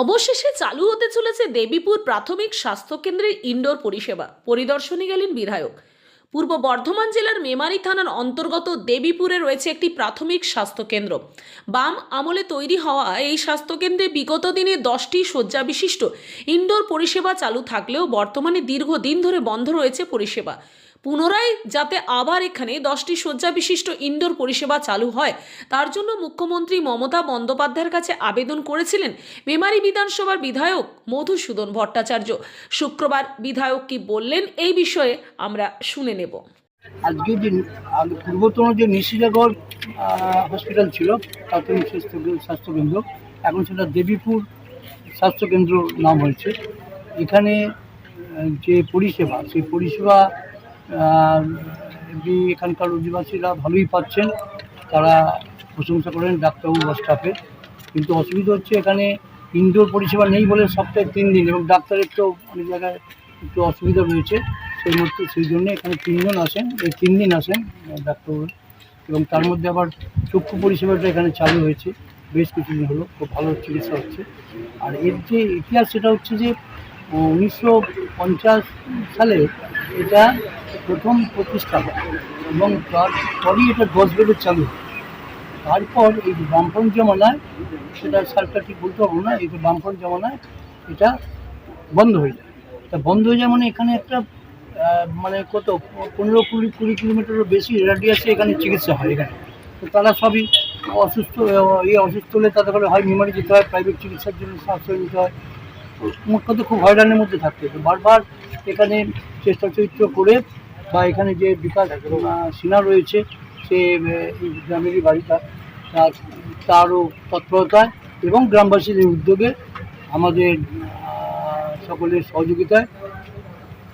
অবশেষে চালু হতে চলেছে দেবীপুর প্রাথমিক স্বাস্থ্যকেন্দ্রের ইনডোর পরিষেবা। পরিদর্শনে গেলেন বিধায়ক। পূর্ব বর্ধমান জেলার মেমারি থানার অন্তর্গত দেবীপুরে রয়েছে একটি প্রাথমিক স্বাস্থ্যকেন্দ্র। বাম আমলে তৈরি হওয়া এই স্বাস্থ্যকেন্দ্রে বিগত দিনে দশটি শয্যা বিশিষ্ট ইনডোর পরিষেবা চালু থাকলেও বর্তমানে দীর্ঘদিন ধরে বন্ধ রয়েছে পরিষেবা। পুনরায় যাতে আবার এখানে দশটি শয্যা বিশিষ্ট ইনডোর পরিষেবা চালু হয়, তার জন্য মুখ্যমন্ত্রী মমতা বন্দ্যোপাধ্যায়ের কাছে আবেদন করেছিলেন মেমারি বিধানসভার বিধায়ক মধুসূদন ভট্টাচার্য। শুক্রবার বিধায়ক কি বললেন এই বিষয়ে আমরা শুনে নেব। আজকে যে পূর্বতন যে নিশিজাগড় হসপিটাল ছিল প্রাথমিক স্বাস্থ্য স্বাস্থ্যকেন্দ্র। এখন সেটা দেবীপুর স্বাস্থ্যকেন্দ্র নাম হয়েছে। এখানে যে পরিষেবা, সেই পরিষেবা এমনি এখানকার অধিবাসীরা ভালোই পাচ্ছেন। তারা প্রশংসা করেন ডাক্তারবাবু বা স্টাফের কিন্তু অসুবিধা হচ্ছে এখানে ইনডোর পরিষেবা নেই বলে সপ্তাহে তিন দিন এবং ডাক্তারের তো অনেক জায়গায় একটু অসুবিধা রয়েছে। সেই মধ্যে সেই জন্য এখানে তিনজন আসেন, এই তিন দিন আসেন ডাক্তারবাবু। এবং তার মধ্যে আবার চক্ষু পরিষেবাটা এখানে চালু হয়েছে। বেশ কিছুদিন হলো, খুব ভালো চিকিৎসা হচ্ছে। আর এর যে ইতিহাস সেটা হচ্ছে যে, উনিশশো পঞ্চাশ সালে এটা প্রথম প্রতিষ্ঠা হয় এবং তারপরই এটা দশ বেডের চালু তারপর এই যে বামফ্রন্ট জমানায় সেটা সরকার ঠিক বলতে পারব না, এই যে বামফ্রন্ট জমানায় এটা বন্ধ হয়ে যায়। তা বন্ধ হয়ে যায় মানে এখানে একটা মানে কত, পনেরো কুড়ি কুড়ি কিলোমিটারের বেশি রেডিয়াসে এখানে চিকিৎসা হয় এখানে। তো তারা সবই অসুস্থ ইয়ে অসুস্থ হলে তাদের করে হয় মেমারি যেতে হয় প্রাইভেট চিকিৎসার জন্য আশ্রয় নিতে হয়। মোট কথা খুব হয়রানির মধ্যে থাকতে বারবার এখানে চেষ্টা চরিত্র করে বা এখানে যে বিকাশ সিনহা রয়েছে সে গ্রামেরই বাড়িটা তার তারও তৎপরতায় এবং গ্রামবাসীদের উদ্যোগে আমাদের সকলের সহযোগিতায়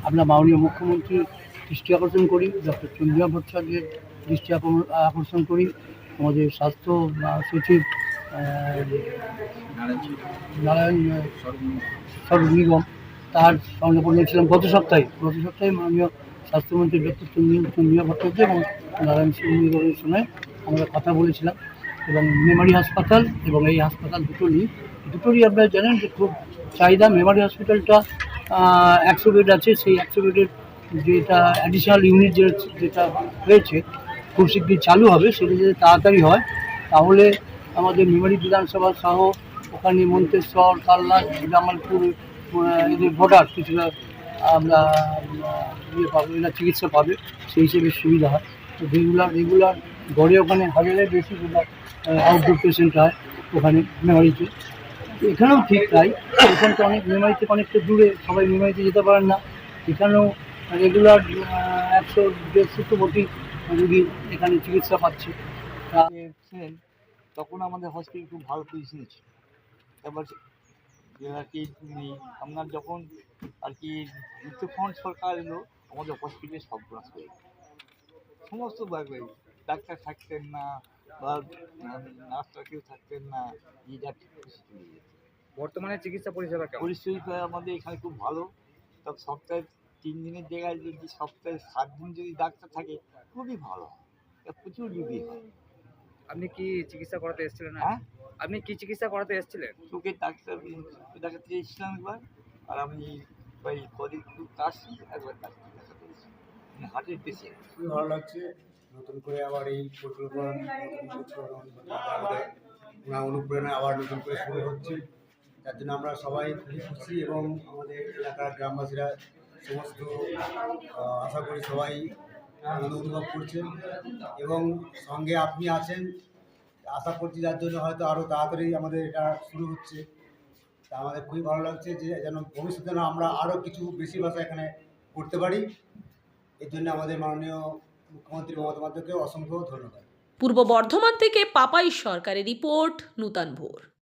আমরা মাননীয় মুখ্যমন্ত্রীর দৃষ্টি আকর্ষণ করি ডক্টর চন্দ্রিমা ভট্টাচার্যের দৃষ্টি আকর- আকর্ষণ করি আমাদের স্বাস্থ্য সচিব নারায়ণ আহ, সরব নিগম তার সংরক্ষণ ছিলাম গত সপ্তাহে। গত সপ্তাহে মাননীয় স্বাস্থ্যমন্ত্রী ডক্টর চন্দ্রিমা চন্দ্রিমা ভট্টাচার্য এবং নারায়ণ সিং নিগমের সঙ্গে আমরা কথা বলেছিলাম এবং মেমারি হাসপাতাল এবং এই হাসপাতাল দুটো নিয়ে দুটোরই আপনারা জানেন যে খুব চাহিদা। মেমারি হসপিটালটা একশো বেড আছে। সেই একশো বেডের যেটা অ্যাডিশনাল ইউনিট যেটা হয়েছে, খুব শীঘ্রই চালু হবে। সেটা যদি তাড়াতাড়ি হয়, তাহলে আমাদের মেমারি বিধানসভা সহ ওখানে মন্তেশ্বর কাল্লা জামালপুর এদের বর্ডার কিছুটা আমরা ইয়ে পাবো চিকিৎসা পাবে, সেই হিসেবে সুবিধা হয়। তো রেগুলার রেগুলার গড়ে ওখানে হাজারের বেশি আউটডোর পেশেন্ট হয় ওখানে মেমারিতে। এখানেও ঠিক তাই, এখান তো অনেক মেমারি থেকে অনেকটা দূরে, সবাই মেমারিতে যেতে পারেন না। এখানেও রেগুলার একশো, দেড়শো তো বটি রুগী এখানে চিকিৎসা পাচ্ছে। তখন আমাদের হসপিটাল খুব ভালো পজিশনে ছিল। এবার যে আর কি আপনার যখন আর কি উত্তরখণ্ড সরকার এলো আমাদের হসপিটালে সব করে দিল। সমস্ত ব্যাপারে ডাক্তার থাকতেন না বা নার্সরা কেউ থাকতেন না এই বর্তমানে চিকিৎসা পরিষেবা পরিস্থিতিটা আমাদের এখানে খুব ভালো। তবে সপ্তাহে তিন দিনের জায়গায় যদি সপ্তাহে সাত দিন যদি ডাক্তার থাকে খুবই ভালো হয়। প্রচুর রুগী হয়। আপনি কি চিকিৎসা করাতে এসেছিলেন? হ্যাঁ? আপনি কি চিকিৎসা করাতে এসেছিলেন? চোখের ডাক্তার দেখাতে এসেছিলাম একবার আর আমি ওই কদিন খুব কাশি একবার ডাক্তার দেখাতে হার্টের পেশেন্ট খুবই ভালো লাগছে নতুন করে আবার এই পরিকল্পনা ওনার অনুপ্রেরণা আবার নতুন করে শুরু হচ্ছে। তার জন্য আমরা সবাই খুবই খুশি এবং আমাদের এলাকার গ্রামবাসীরা সমস্ত আশা করি সবাই আনন্দ অনুভব করছেন এবং সঙ্গে আপনি আছেন। আশা করছি যার জন্য হয়তো আরও তাড়াতাড়ি আমাদের এটা শুরু হচ্ছে। তা আমাদের খুবই ভালো লাগছে যে যেন ভবিষ্যতে যেন আমরা আরও কিছু বেশি ভাষা এখানে করতে পারি। এর জন্য আমাদের মাননীয় মুখ্যমন্ত্রী মমতা বন্দ্যোপাধ্যায়কে অসংখ্য ধন্যবাদ। পূর্ব বর্ধমান থেকে পাপাই সরকারের রিপোর্ট, নূতন ভোর।